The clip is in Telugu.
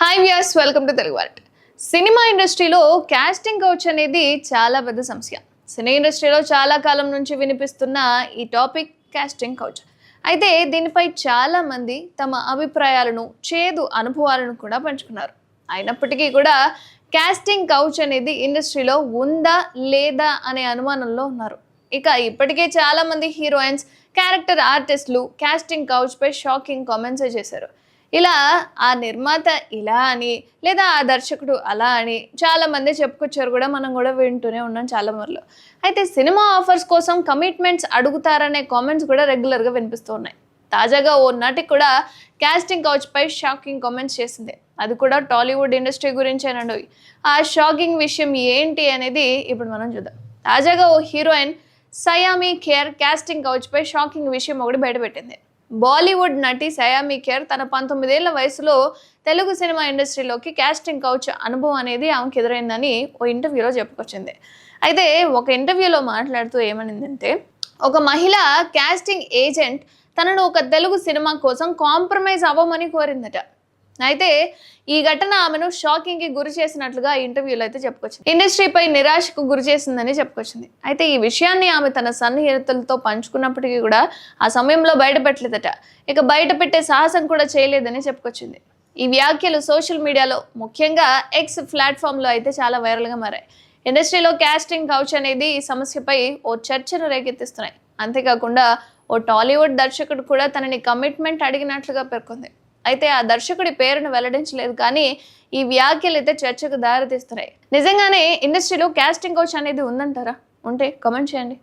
Hi views welcome to Telugu వార్ట్ cinema ఇండస్ట్రీలో క్యాస్టింగ్ కౌచ్ అనేది చాలా పెద్ద సమస్య. సినీ ఇండస్ట్రీలో చాలా కాలం నుంచి వినిపిస్తున్న ఈ టాపిక్ క్యాస్టింగ్ కౌచ్ అయితే దీనిపై చాలామంది తమ అభిప్రాయాలను చేదు అనుభవాలను కూడా పంచుకున్నారు. అయినప్పటికీ కూడా క్యాస్టింగ్ కౌచ్ అనేది ఇండస్ట్రీలో ఉందా లేదా అనే అనుమానంలో ఉన్నారు. ఇక ఇప్పటికే చాలామంది హీరోయిన్స్ క్యారెక్టర్ ఆర్టిస్టులు క్యాస్టింగ్ కౌచ్పై షాకింగ్ కామెంట్స్ చేశారు. ఇలా ఆ నిర్మాత ఇలా అని లేదా ఆ దర్శకుడు అలా అని చాలా మంది చెప్పుకొచ్చారు కూడా మనం కూడా వింటూనే ఉన్నాం చాలా మరలో. అయితే సినిమా ఆఫర్స్ కోసం కమిట్మెంట్స్ అడుగుతారనే కామెంట్స్ కూడా రెగ్యులర్గా వినిపిస్తూ ఉన్నాయి. తాజాగా ఓ నటి కూడా క్యాస్టింగ్ కౌచ్ పై షాకింగ్ కామెంట్స్ చేసింది. అది కూడా టాలీవుడ్ ఇండస్ట్రీ గురించేనండి. ఆ షాకింగ్ విషయం ఏంటి అనేది ఇప్పుడు మనం చూద్దాం. తాజాగా ఓ heroine Sayami Kher casting couch పై షాకింగ్ విషయం ఒకటి బయటపెట్టింది. బాలీవుడ్ నటి సయామి కేర్ తన పంతొమ్మిదేళ్ళ వయసులో తెలుగు సినిమా ఇండస్ట్రీలోకి క్యాస్టింగ్ కౌచ్ అనుభవం అనేది ఆమెకు ఎదురైందని ఓ ఇంటర్వ్యూలో చెప్పుకొచ్చింది. అయితే ఒక ఇంటర్వ్యూలో మాట్లాడుతూ ఏమనిందంటే ఒక మహిళ క్యాస్టింగ్ ఏజెంట్ తనను ఒక తెలుగు సినిమా కోసం కాంప్రమైజ్ అవ్వమని కోరిందట. అయితే ఈ ఘటన ఆమెను షాకింగ్కి గురి చేసినట్లుగా ఇంటర్వ్యూలో అయితే చెప్పుకొచ్చింది. ఇండస్ట్రీపై నిరాశకు గురి చేసిందని చెప్పుకొచ్చింది. అయితే ఈ విషయాన్ని ఆమె తన సన్నిహితులతో పంచుకున్నప్పటికీ కూడా ఆ సమయంలో బయటపెట్టలేదట. ఇక బయట పెట్టే సాహసం కూడా చేయలేదని చెప్పుకొచ్చింది. ఈ వ్యాఖ్యలు సోషల్ మీడియాలో ముఖ్యంగా ఎక్స్ ప్లాట్ఫామ్లో అయితే చాలా వైరల్గా మారాయి. ఇండస్ట్రీలో క్యాస్టింగ్ కౌచ్ అనేది ఈ సమస్యపై ఓ చర్చను రేకెత్తిస్తున్నాయి. అంతేకాకుండా ఓ టాలీవుడ్ దర్శకుడు కూడా తనని కమిట్మెంట్ అడిగినట్లుగా పేర్కొంది. అయితే ఆ దర్శకుడి పేరును వెల్లడించలేదు కానీ ఈ వ్యాఖ్యలు అయితే చర్చకు దారితీస్తున్నాయి. నిజంగానే ఇండస్ట్రీలో క్యాస్టింగ్ కౌచ్ అనేది ఉందంటారా? ఉంటే కమెంట్ చేయండి.